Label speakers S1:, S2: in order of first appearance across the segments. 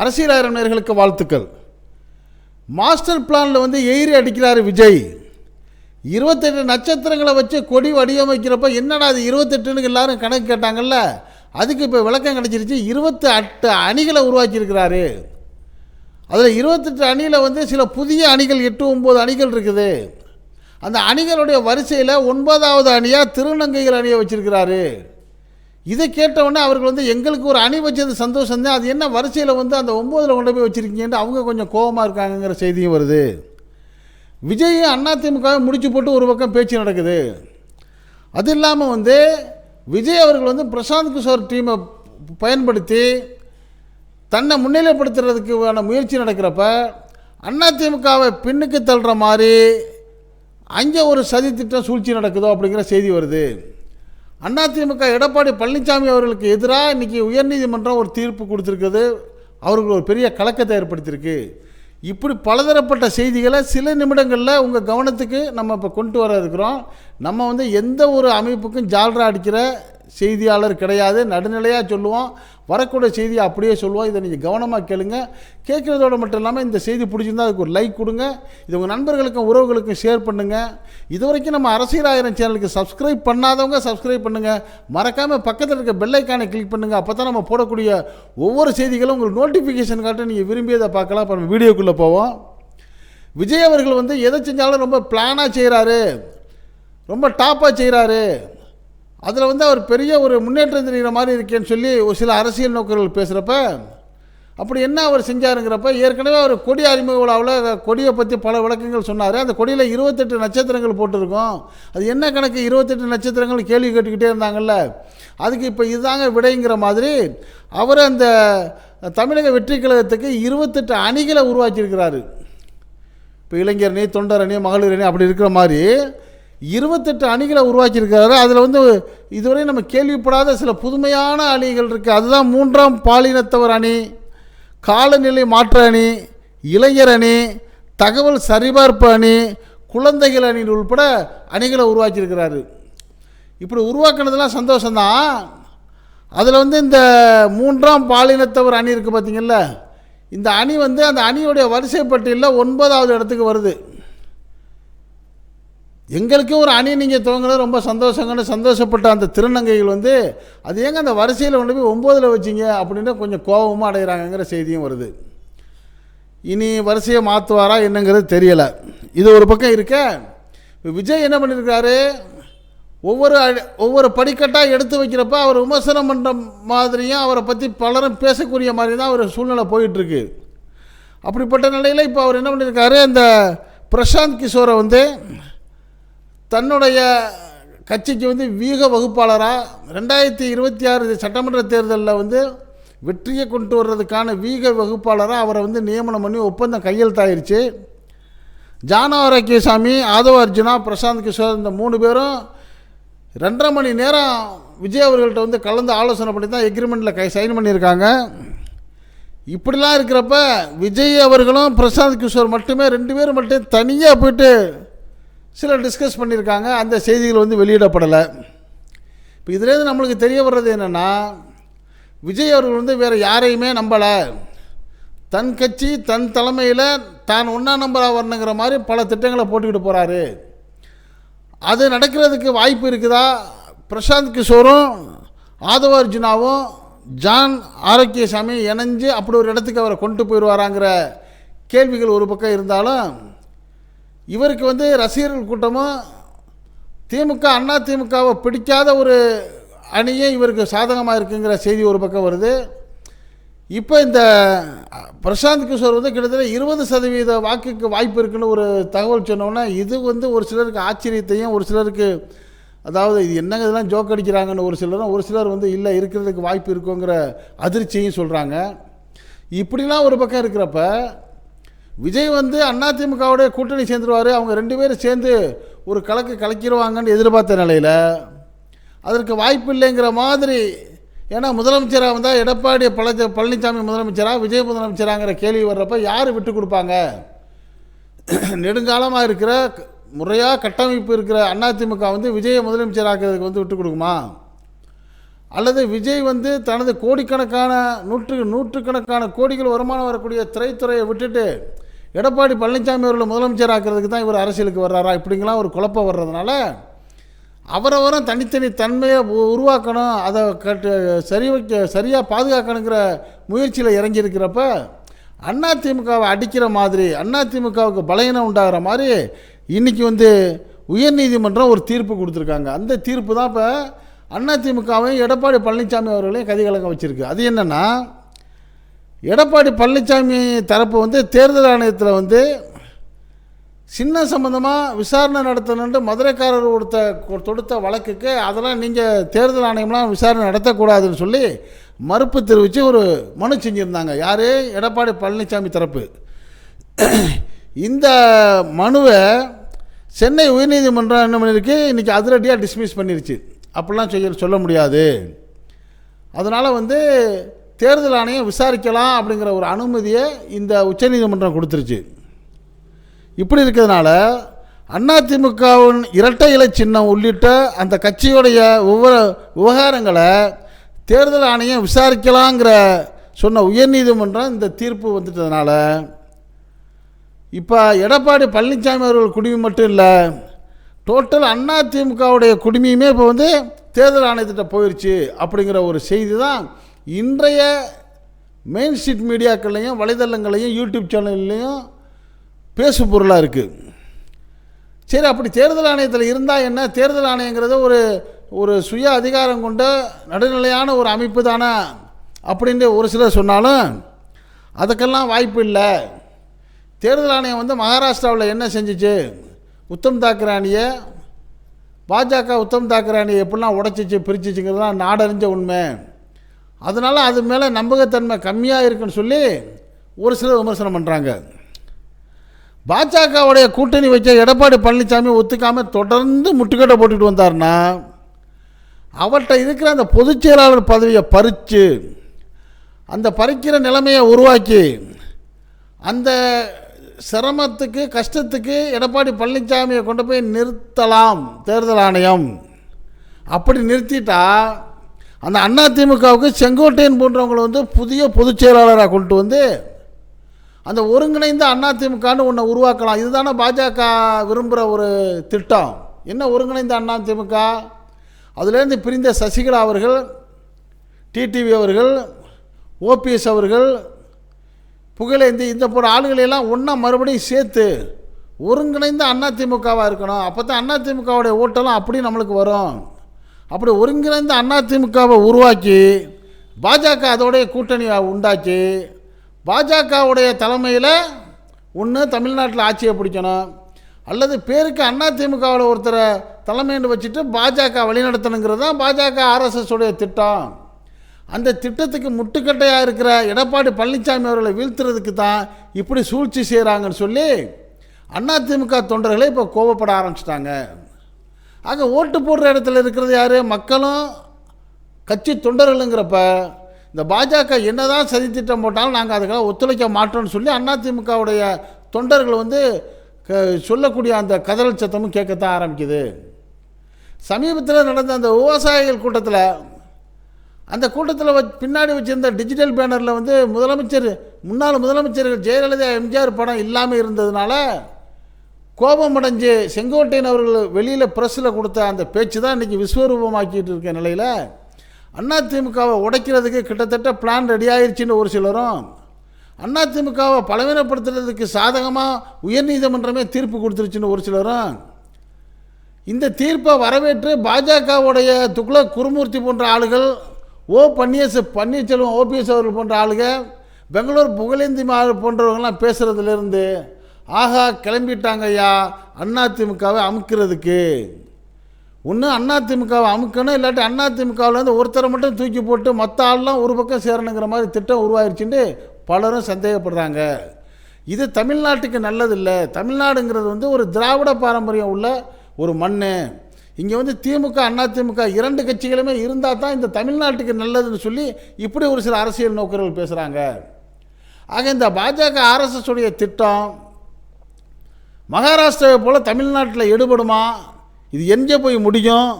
S1: அரசியல் நேயர்களுக்கு வாழ்த்துக்கள். மாஸ்டர் பிளானில் வந்து எயிரி அடிக்கிறார் விஜய். இருபத்தெட்டு நட்சத்திரங்களை வச்சு கொடி வடிவமைக்கிறப்ப என்னடா அது இருபத்தெட்டுன்னு எல்லாரும் கணக்கு கேட்டாங்கல்ல? அதுக்கு இப்போ விளக்கம் கிடச்சிருச்சு. இருபத்தி எட்டு அணிகளை உருவாக்கியிருக்கிறாரு. அதில் இருபத்தெட்டு அணியில் வந்து சில புதிய அணிகள் எட்டு ஒம்பது அணிகள் இருக்குது. அந்த அணிகளுடைய வரிசையில் ஒன்பதாவது அணியாக திருநங்கைகள் அணியை வச்சுருக்கிறாரு. இதை கேட்டவுடனே அவர்கள் வந்து எங்களுக்கு ஒரு அணி வச்சது சந்தோஷம் தான். அது என்ன வரிசையில் வந்து அந்த ஒம்போதில் கொண்டு போய் வச்சுருக்கீங்கன்ட்டு அவங்க கொஞ்சம் கோபமாக இருக்காங்கங்கிற செய்தியும் வருது. விஜயும் அதிமுகவை முடிச்சு போட்டு ஒரு பக்கம் பேச்சு நடக்குது. அது இல்லாமல் வந்து விஜய் அவர்கள் வந்து பிரசாந்த் கிஷோர் டீமை பயன்படுத்தி தன்னை முன்னிலைப்படுத்துறதுக்கான முயற்சி நடக்கிறப்ப அதிமுகவை பின்னுக்கு தள்ளுற மாதிரி அங்கே ஒரு சதி திட்டம் சூழ்ச்சி நடக்குதோ அப்படிங்கிற செய்தி வருது. அதிமுக எடப்பாடி பழனிசாமி அவர்களுக்கு எதிராக இன்றைக்கி உயர்நீதிமன்றம் ஒரு தீர்ப்பு கொடுத்துருக்குது அவர்கள் ஒரு பெரிய கலக்கத்தை ஏற்படுத்தியிருக்கு. இப்படி பலதரப்பட்ட செய்திகளை சில நிமிடங்களில் உங்கள் கவனத்துக்கு நம்ம இப்போ கொண்டு வர இருக்கிறோம். நம்ம வந்து எந்த ஒரு அமைப்புக்கும் ஜால்ரா அடிக்கிற செய்தியாளர் கிடையாது நடுநிலையாக சொல்லுவோம். வரக்கூடிய செய்தியை அப்படியே சொல்லுவோம். இதை நீங்கள் கவனமாக கேளுங்க. கேட்குறதோட மட்டும் இல்லாமல் இந்த செய்தி பிடிச்சிருந்தா அதுக்கு ஒரு லைக் கொடுங்க. இது உங்கள் நண்பர்களுக்கும் உறவுகளுக்கும் ஷேர் பண்ணுங்கள் இது வரைக்கும் நம்ம அரசியல் ஆயிரம் சேனலுக்கு சப்ஸ்கிரைப் பண்ணாதவங்க சப்ஸ்கிரைப் பண்ணுங்கள் மறக்காமல் பக்கத்தில் இருக்க பெல்லைக்கானை கிளிக் பண்ணுங்கள் அப்போ தான் நம்ம போடக்கூடிய ஒவ்வொரு செய்திகளும் உங்களுக்கு நோட்டிஃபிகேஷன் காட்ட நீங்கள் விரும்பியதை பார்க்கலாம். இப்போ நம்ம வீடியோக்குள்ளே போவோம். விஜய் அவர்கள் வந்து எதை செஞ்சாலும் ரொம்ப பிளானாக செய்கிறாரு ரொம்ப டாப்பாக செய்கிறாரு அதில் வந்து அவர் பெரிய ஒரு முன்னேற்றம் தெரிகிற மாதிரி இருக்கேன்னு சொல்லி ஒரு சில அரசியல் நோக்கர்கள் பேசுகிறப்ப அப்படி என்ன அவர் செஞ்சாருங்கிறப்ப ஏற்கனவே அவர் கொடி அறிமுக விழாவில் கொடியை பற்றி பல விளக்கங்கள் சொன்னார். அந்த கொடியில் இருபத்தெட்டு நட்சத்திரங்கள் போட்டிருக்கோம். அது என்ன கணக்கு இருபத்தெட்டு நட்சத்திரங்கள் கேள்வி கேட்டுக்கிட்டே இருந்தாங்கல்ல? அதுக்கு இப்போ இதுதாங்க விடைங்கிற மாதிரி அவர் அந்த தமிழக வெற்றி கழகத்துக்கு இருபத்தெட்டு அணிகளை உருவாக்கியிருக்கிறாரு. இப்போ இளைஞர் அணி தொண்டர் அணி மகளிர் அணி அப்படி இருக்கிற மாதிரி இருபத்தெட்டு அணிகளை உருவாக்கியிருக்கிறாரு. அதில் வந்து இதுவரை நம்ம கேள்விப்படாத சில புதுமையான அணிகள் இருக்குது அதுதான் மூன்றாம் பாலினத்தவர் அணி காலநிலை மாற்ற அணி இளைஞர் அணி தகவல் சரிபார்ப்பு அணி குழந்தைகள் அணி உள்பட அணிகளை உருவாக்கியிருக்கிறாரு. இப்படி உருவாக்குனதெல்லாம் சந்தோஷம்தான். அதில் வந்து இந்த மூன்றாம் பாலினத்தவர் அணி இருக்குது பார்த்திங்கள்ல இந்த அணி வந்து அந்த அணியுடைய வரிசைப்பட்டியலில் ஒன்பதாவது இடத்துக்கு வருது. எங்களுக்கும் ஒரு அணி நீங்கள் துவங்கினது ரொம்ப சந்தோஷங்கன்னு சந்தோஷப்பட்ட அந்த திருநங்கைகள் வந்து அது ஏங்க அந்த வரிசையில் கொண்டு போய் ஒம்போதில் வச்சிங்க? அப்படின்னு கொஞ்சம் கோபமாக அடைகிறாங்கங்கிற செய்தியும் வருது. இனி வரிசையை மாற்றுவாரா என்னங்கிறது தெரியலை. இது ஒரு பக்கம் இருக்க இப்போ விஜய் என்ன பண்ணியிருக்காரு ஒவ்வொரு ஒவ்வொரு படிக்கட்டாக எடுத்து வைக்கிறப்ப அவர் விமர்சனம் பண்ணுற மாதிரியும் அவரை பற்றி பலரும் பேசக்கூடிய மாதிரி தான் அவர் சூழ்நிலை போயிட்டுருக்கு. அப்படிப்பட்ட நிலையில் இப்போ அவர் என்ன பண்ணியிருக்காரு அந்த பிரசாந்த் கிஷோரை வந்து தன்னுடைய கட்சிக்கு வந்து வீக வகுப்பாளராக ரெண்டாயிரத்தி இருபத்தி ஆறு சட்டமன்ற தேர்தலில் வந்து வெற்றியை கொண்டு வர்றதுக்கான வீக வகுப்பாளராக அவரை வந்து நியமனம் பண்ணி ஒப்பந்தம் கையெழுத்தாயிருச்சு. ஜான ஆரோக்கியசாமி ஆதவ அர்ஜுனா பிரசாந்த் கிஷோர் இந்த மூணு பேரும் ரெண்டரை மணி நேரம் விஜய் அவர்கள்ட்ட வந்து கலந்து ஆலோசனை பண்ணி தான் எக்ரிமெண்ட்டில் கை சைன் பண்ணியிருக்காங்க. இப்படிலாம் இருக்கிறப்ப விஜய் அவர்களும் பிரசாந்த் கிஷோர் மட்டுமே ரெண்டு பேரும் மட்டும் தனியாக போயிட்டு சிலர் டிஸ்கஸ் பண்ணியிருக்காங்க அந்த செய்திகள் வந்து வெளியிடப்படலை. இப்போ இதுலேருந்து நம்மளுக்கு தெரிய வர்றது என்னென்னா விஜய் அவர்கள் வந்து வேறு யாரையுமே நம்பலை. தன் கட்சி தன் தலைமையில் தான் ஒன்றா நம்பராக வரணுங்கிற மாதிரி பல திட்டங்களை போட்டுக்கிட்டு போகிறாரு அது நடக்கிறதுக்கு வாய்ப்பு இருக்குதா? பிரசாந்த் கிஷோரும் ஆதவ அர்ஜுனாவும் ஜான் ஆரோக்கியசாமி இணைஞ்சு அப்படி ஒரு இடத்துக்கு அவரை கொண்டு போயிடுவாராங்கிற கேள்விகள் ஒரு பக்கம் இருந்தாலும் இவருக்கு வந்து ரசிகர்கள் கூட்டமும் திமுக அண்ணா திமுகவை பிடிக்காத ஒரு அணியே இவருக்கு சாதகமாக இருக்குங்கிற செய்தி ஒரு பக்கம் வருது. இப்போ இந்த பிரசாந்த் கிஷோர் வந்து கிட்டத்தட்ட இருபது சதவீத வாக்குக்கு வாய்ப்பு இருக்குன்னு ஒரு தகவல் சொன்னோன்னா இது வந்து ஒரு சிலருக்கு ஆச்சரியத்தையும் ஒரு சிலருக்கு அதாவது இது என்னங்க இதெல்லாம் ஜோக் அடிக்கிறாங்கன்னு ஒரு சிலரும் ஒரு சிலர் வந்து இல்லை இருக்கிறதுக்கு வாய்ப்பு இருக்குங்கிற அதிர்ச்சியும் சொல்கிறாங்க இப்படிலாம் ஒரு பக்கம் இருக்கிறப்ப விஜய் வந்து அதிமுகவுடைய கூட்டணி சேர்ந்துருவார். அவங்க ரெண்டு பேரும் சேர்ந்து ஒரு கலக்கு கலக்கிடுவாங்கன்னு எதிர்பார்த்த நிலையில் அதற்கு வாய்ப்பு இல்லைங்கிற மாதிரி ஏன்னா முதலமைச்சராக வந்தால் எடப்பாடி பழச்ச பழனிசாமி முதலமைச்சராக விஜய் முதலமைச்சராங்கிற கேள்வி வர்றப்ப யார் விட்டு கொடுப்பாங்க? நெடுங்காலமாக இருக்கிற முறையாக கட்டமைப்பு இருக்கிற அதிமுக வந்து விஜயை முதலமைச்சராக்கிறதுக்கு வந்து விட்டு கொடுக்குமா? அல்லது விஜய் வந்து தனது கோடிக்கணக்கான நூற்று நூற்றுக்கணக்கான கோடிகள் வருமானம் வரக்கூடிய திரைத்துறையை விட்டுட்டு எடப்பாடி பழனிசாமி அவர்களை முதலமைச்சர் ஆக்கிறதுக்கு தான் இவர் அரசியலுக்கு வர்றாரா? இப்படிங்களாம் ஒரு குழப்பம் வர்றதுனால அவரவரும் தனித்தனி தன்மையை உ- உருவாக்கணும் அதை கட்டு சரி வைக்க சரியாக பாதுகாக்கணுங்கிற முயற்சியில் இறங்கியிருக்கிறப்ப அதிமுகவை அடிக்கிற மாதிரி அதிமுகவுக்கு பலகீனம் உண்டாகிற மாதிரி இன்றைக்கி வந்து உயர்நீதிமன்றம் ஒரு தீர்ப்பு கொடுத்துருக்காங்க. அந்த தீர்ப்பு தான் இப்போ அதிமுகவையும் எடப்பாடி பழனிசாமி அவர்களையும் கதிகலங்க வச்சுருக்கு. அது என்னென்னா எடப்பாடி பழனிசாமி தரப்பு வந்து தேர்தல் ஆணையத்தில் வந்து சின்ன சம்மந்தமாக விசாரணை நடத்தணுன்ட்டு மதுரைக்காரர் கொடுத்த தொடுத்த வழக்குக்கு அதெல்லாம் நீங்கள் தேர்தல் ஆணையம்லாம் விசாரணை நடத்தக்கூடாதுன்னு சொல்லி மறுப்பு தெரிவித்து ஒரு மனு செஞ்சுருந்தாங்க. யார்? எடப்பாடி பழனிசாமி தரப்பு. இந்த மனுவை சென்னை உயர்நீதிமன்றம் என்ன பண்ணியிருக்கு இன்றைக்கி அதிரடியாக டிஸ்மிஸ் பண்ணிருச்சு. அப்படிலாம் செய்ய சொல்ல முடியாது. அதனால் வந்து தேர்தல் ஆணையம் விசாரிக்கலாம் அப்படிங்கிற ஒரு அனுமதியை இந்த உச்சநீதிமன்றம் கொடுத்துருச்சு. இப்படி இருக்கிறதுனால அதிமுகவின் இரட்டை இலை சின்னம் உள்ளிட்ட அந்த கட்சியுடைய ஒவ்வொரு விவகாரங்களை தேர்தல் ஆணையம் விசாரிக்கலாங்கிற சொன்ன உயர்நீதிமன்றம் இந்த தீர்ப்பு வந்துட்டதுனால இப்போ எடப்பாடி பழனிசாமி அவர்கள் குடிமை மட்டும் இல்லை டோட்டல் அதிமுகவுடைய குடிமையுமே இப்போ வந்து தேர்தல் ஆணையத்திட்ட போயிடுச்சு அப்படிங்கிற ஒரு செய்தி தான் இன்றைய மெயின் ஸ்ட்ரீட் மீடியாக்கள்லையும் வலைதளங்களையும் யூடியூப் சேனல்லையும் பேசு பொருளாக இருக்குது சரி அப்படி தேர்தல் ஆணையத்தில் இருந்தால் என்ன? தேர்தல் ஆணையங்கிறது ஒரு ஒரு சுய அதிகாரம் கொண்ட நடுநிலையான ஒரு அமைப்பு தானே? அப்படின்னு ஒரு சிலர் சொன்னாலும் அதுக்கெல்லாம் வாய்ப்பு இல்லை. தேர்தல் ஆணையம் வந்து மகாராஷ்டிராவில் என்ன செஞ்சுச்சு? உத்தம் தாக்கராணியை பாஜக உத்தம் தாக்கராணியை எப்படிலாம் உடைச்சிச்சு பிரிச்சிச்சுங்கிறதுலாம் நாடறிஞ்ச உண்மை. அதனால் அது மேலே நம்பகத்தன்மை கம்மியாக இருக்குன்னு சொல்லி ஒரு சிலர் விமர்சனம் பண்ணுறாங்க பாஜகவுடைய கூட்டணி வச்ச எடப்பாடி பழனிசாமி ஒத்துக்காமல் தொடர்ந்து முட்டுக்கட்டை போட்டுட்டு வந்தார்னா அவர்கிட்ட இருக்கிற அந்த பொதுச் செயலாளர் பதவியை பறித்து அந்த பறிக்கிற நிலைமையை உருவாக்கி அந்த சிரமத்துக்கு கஷ்டத்துக்கு எடப்பாடி பழனிசாமியை கொண்டு போய் நிறுத்தலாம் தேர்தல் ஆணையம். அப்படி நிறுத்திட்டா அந்த அண்ணா திமுகவுக்கு செங்கோட்டையன் போன்றவங்களை வந்து புதிய பொதுச் செயலாளராக கொண்டு வந்து அந்த ஒருங்கிணைந்த அண்ணா திமுகன்னு ஒன்றை உருவாக்கலாம். இதுதானே பாஜக விரும்புகிற ஒரு திட்டம். என்ன ஒருங்கிணைந்த அண்ணா திமுக? அதுலேருந்து பிரிந்த சசிகலா அவர்கள் டிடிவி அவர்கள் ஓபிஎஸ் அவர்கள் புகழேந்தி இந்த போன்ற ஆளுகளையெல்லாம் ஒன்றா மறுபடியும் சேர்த்து ஒருங்கிணைந்த அதிமுகவாக இருக்கணும். அப்போ தான் அதிமுகவுடைய ஓட்டெல்லாம் அப்படி நம்மளுக்கு வரும். அப்படி ஒருங்கிணைந்த அதிமுகவை உருவாக்கி பாஜக அதோடைய கூட்டணியை உண்டாக்கி பாஜகவுடைய தலைமையில் ஒன்று தமிழ்நாட்டில் ஆட்சியை பிடிக்கணும். அல்லது பேருக்கு அதிமுகவில் ஒருத்தரை தலைமைன்னு வச்சுட்டு பாஜக வழிநடத்தணுங்கிறது தான் பாஜக ஆர்எஸ்எஸ் உடைய திட்டம். அந்த திட்டத்துக்கு முட்டுக்கட்டையாக இருக்கிற எடப்பாடி பழனிசாமி அவர்களை வீழ்த்துறதுக்கு தான் இப்படி சூழ்ச்சி செய்கிறாங்கன்னு சொல்லி அதிமுக தொண்டர்களே இப்போ கோபப்பட ஆரம்பிச்சிட்டாங்க. அங்கே ஓட்டு போடுற இடத்துல இருக்கிறது யார்? மக்களும் கட்சி தொண்டர்களுங்கிறப்ப இந்த பாஜக என்னதான் சதி திட்டம் போட்டாலும் நாங்கள் அதுக்காக ஒத்துழைக்க மாட்டோம்னு சொல்லி அதிமுகவுடைய தொண்டர்கள் வந்து க சொல்லக்கூடிய அந்த கதறல் சத்தமும் கேட்கத்தான் ஆரம்பிக்குது. சமீபத்தில் நடந்த அந்த விவசாயிகள் கூட்டத்தில் அந்த கூட்டத்தில் வச் பின்னாடி வச்சிருந்த டிஜிட்டல் பேனரில் வந்து முதலமைச்சர் முன்னாள் முதலமைச்சர்கள் ஜெயலலிதா எம்ஜிஆர் படம் இல்லாமல் இருந்ததுனால கோபமடைஞ்சு செங்கோட்டையன் அவர்கள் வெளியில் ப்ரெஸ்ஸில் கொடுத்த அந்த பேச்சு தான் இன்றைக்கி விஸ்வரூபமாக்கிட்டு இருக்க நிலையில் அதிமுகவை உடைக்கிறதுக்கு கிட்டத்தட்ட பிளான் ரெடி ஆயிருச்சுன்னு ஒரு சிலரும் அதிமுகவை பலவீனப்படுத்துறதுக்கு சாதகமாக உயர்நீதிமன்றமே தீர்ப்பு கொடுத்துருச்சுன்னு ஒரு சிலரும் இந்த தீர்ப்பை வரவேற்று பாஜகவுடைய துக்ளக் குருமூர்த்தி போன்ற ஆளுகள் ஓ பன்னீர்செ பன்னீர்செல்வம் ஓபிஎஸ் அவர்கள் போன்ற ஆளுகள் பெங்களூர் புகழேந்தி மா போன்றவங்களாம் பேசுகிறதுலேருந்து ஆஹா கிளம்பிட்டாங்க ஐயா அதிமுகவை அமுக்கிறதுக்கு. ஒன்று அதிமுகவை அமுக்கணும் இல்லாட்டி அதிமுகவிலேருந்து ஒருத்தரை மட்டும் தூக்கி போட்டு மற்ற ஆள்லாம் ஒரு பக்கம் சேரணுங்கிற மாதிரி திட்டம் உருவாயிருச்சுட்டு பலரும் சந்தேகப்படுறாங்க. இது தமிழ்நாட்டுக்கு நல்லதில்லை. தமிழ்நாடுங்கிறது வந்து ஒரு திராவிட பாரம்பரியம் உள்ள ஒரு மண் இங்கே வந்து திமுக அதிமுக இரண்டு கட்சிகளுமே இருந்தால் தான் இந்த தமிழ்நாட்டுக்கு நல்லதுன்னு சொல்லி இப்படி ஒரு சில அரசியல் நோக்கர்கள் பேசுகிறாங்க ஆக இந்த பாஜக ஆர்எஸ்எஸ் உடைய திட்டம் மகாராஷ்டிராவை போல் தமிழ்நாட்டில் எடுபடுமா? இது எங்கே போய் முடியும்?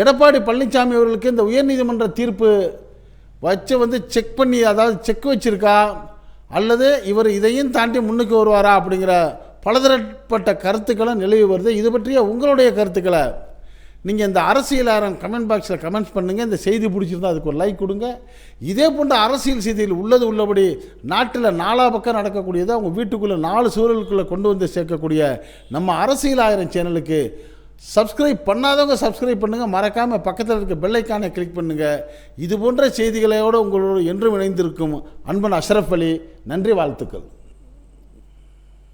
S1: எடப்பாடி பழனிசாமி அவர்களுக்கு இந்த உயர்நீதிமன்ற தீர்ப்பு வச்சு வந்து செக் பண்ணி அதாவது செக் வச்சுருக்கா? அல்லது இவர் இதையும் தாண்டி முன்னுக்கு வருவாரா அப்படிங்கிற பலதரப்பட்ட கருத்துக்களும் நிலவி வருது. இது பற்றிய உங்களுடைய கருத்துக்களை நீங்கள் இந்த அரசியலாரம் கமெண்ட் பாக்ஸில் கமெண்ட்ஸ் பண்ணுங்கள் இந்த செய்தி பிடிச்சிருந்தா அதுக்கு ஒரு லைக் கொடுங்க. இதே போன்ற அரசியல் செய்தியில் உள்ளது உள்ளபடி நாட்டில் நாலா பக்கம் நடக்கக்கூடியதை அவங்க வீட்டுக்குள்ளே நாலு சூழலுக்குள்ளே கொண்டு வந்து சேர்க்கக்கூடிய நம்ம அரசியல் ஆயிரம் சேனலுக்கு சப்ஸ்கிரைப் பண்ணாதவங்க சப்ஸ்கிரைப் பண்ணுங்கள் மறக்காமல் பக்கத்தில் இருக்க பெல்லைக்கானை கிளிக் பண்ணுங்கள் இது போன்ற செய்திகளோடு உங்களோடு என்றும் இணைந்திருக்கும் அன்பன் அஷ்ரஃப் அலி. நன்றி வாழ்த்துக்கள்.